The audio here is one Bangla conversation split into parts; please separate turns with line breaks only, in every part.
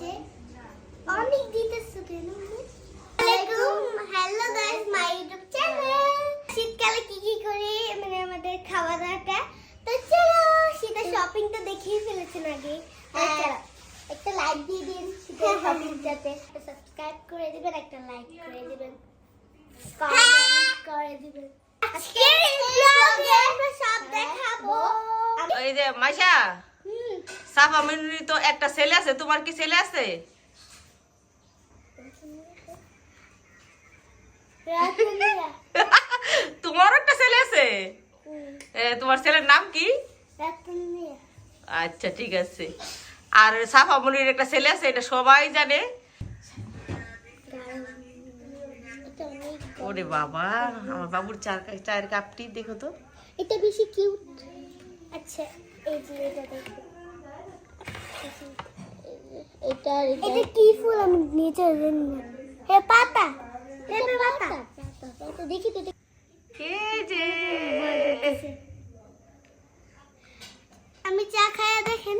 হচ্ছে অনেক দিতেছো কেন hello guys my YouTube channel শীতকালে কি কি করি মানে আমাদের খাওয়া দাওয়াটা? তো চলো শীতের শপিংটা দেখিয়ে ফেলেছেন আগে। একটা লাইক দিয়ে দিন শীতের শপিংটাতে সাবস্ক্রাইব করে দিবেন একটা লাইক করে দিবেন। কমেন্ট করে দিবেন। আজকের ব্লগে আমরা সব দেখাবো।
এই যে মাইশা। সাফা মিনুরি তো একটা ছেলে আছে তোমার কি ছেলে আছে? তোমারও একটা ছেলে আছে? তোমার ছেলের নাম কি? আচ্ছা ঠিক আছে। আর সাফা মনির একটা ছেলে আছে এটা সবাই জানে। ওরে বাবা আমার বাবুর চার চায়ের কাপটি দেখো তো।
এটা বেশি কিউট আচ্ছা এই যে এটা দেখো। এটা এটা কি ফুল আমি নিচে জানি না হে পাতা। পাতা পাতা দেখি তো দেখি।
যে।
আমি চা খায়া দেখেন।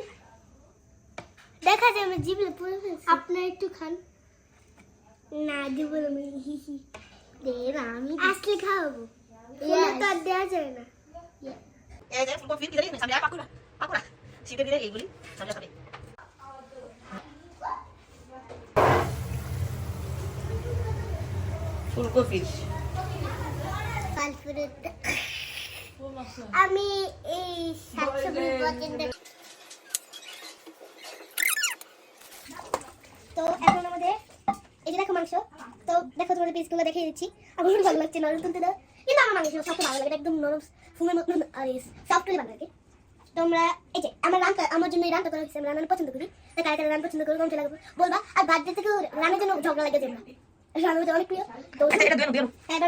দেখা যায় আমি জিভে পুরো ফেলছি। আপনার একটু খান। না দিব আমি হি হি। দে আমি আসলে খাওয়াবো। ফোনে তো আর দেওয়া যায় না।
এই যে ফুলকপি দিলে সামনে আর পাকুড়া পাকুড়া। শীতে দিলে এইগুলি সামনে সামনে ফুলকপি
কালপুরের আমি এই শাকসবজি পছন্দ তো এখন আমাদের এই যে দেখো মাংস তো দেখো তোমাদের পিসগুলো দেখিয়ে দিচ্ছি। আমার খুব ভালো লাগছে নরম তুলতে দাও। কিন্তু আমার মাংস সবচেয়ে ভালো লাগে একদম নরম ফুমের মতন আর সফট ভালো লাগে তোমরা এই যে আমার রান্না আমার জন্য এই রান্না করা হয়েছে আমি রান্না পছন্দ করি। তাই কারা কারা রান্না পছন্দ করি কমতে লাগবে। বলবা আর বার্থডে থেকেও রান্নার জন্য ঝগড়া লাগে যেন হচ্ছে অনেক প্রিয়। তো
আচ্ছা
হ্যাঁ।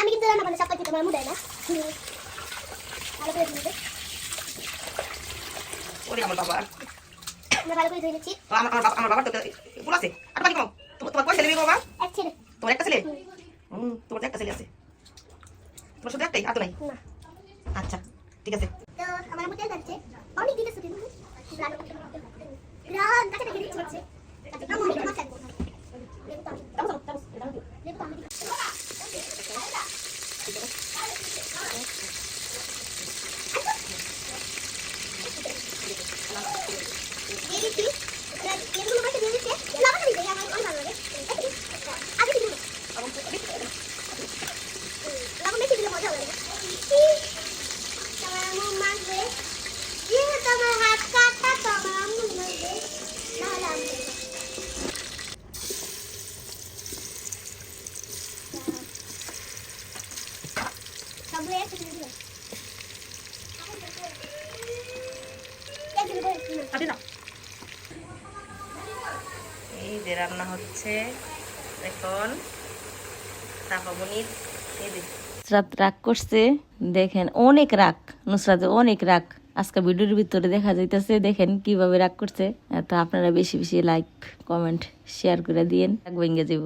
আমি কিন্তু রান্না বান্না সব কিছু তোমার মুডে না। ভালো করে ধুয়ে
ওরে আমার বাবা।
আমরা ভালো করে ধুয়ে নিচ্ছি।
আমার আমার বাবা- আমার বাবার তো ফুল আছে। আর পানি কম তোমার তোমার কয় ছেলে মেয়ে বাবা?
এক ছেলে।
তোমার একটা ছেলে? হুম। তোমার একটা ছেলে আছে। তোমার শুধু একটাই আর তো নাই?
না।
আচ্ছা ঠিক আছে।
তো আমার মধ্যে যাচ্ছে অনেক দিতে শুধু গ্রহণ কাছে দেখে দিচ্ছি আচ্ছা মাছ Jadi, kamu. দিলাম।
এই যে রান্না হচ্ছে। এখন এই নুসরাত রাগ করছে। দেখেন অনেক রাগ। নুসরাত অনেক রাগ। আজকে ভিডিওর ভিতরে দেখা যাইতেছে দেখেন কীভাবে রাগ করছে। তো আপনারা বেশি বেশি লাইক কমেন্ট শেয়ার করে দিয়েন। রাগ ভেঙে যাব।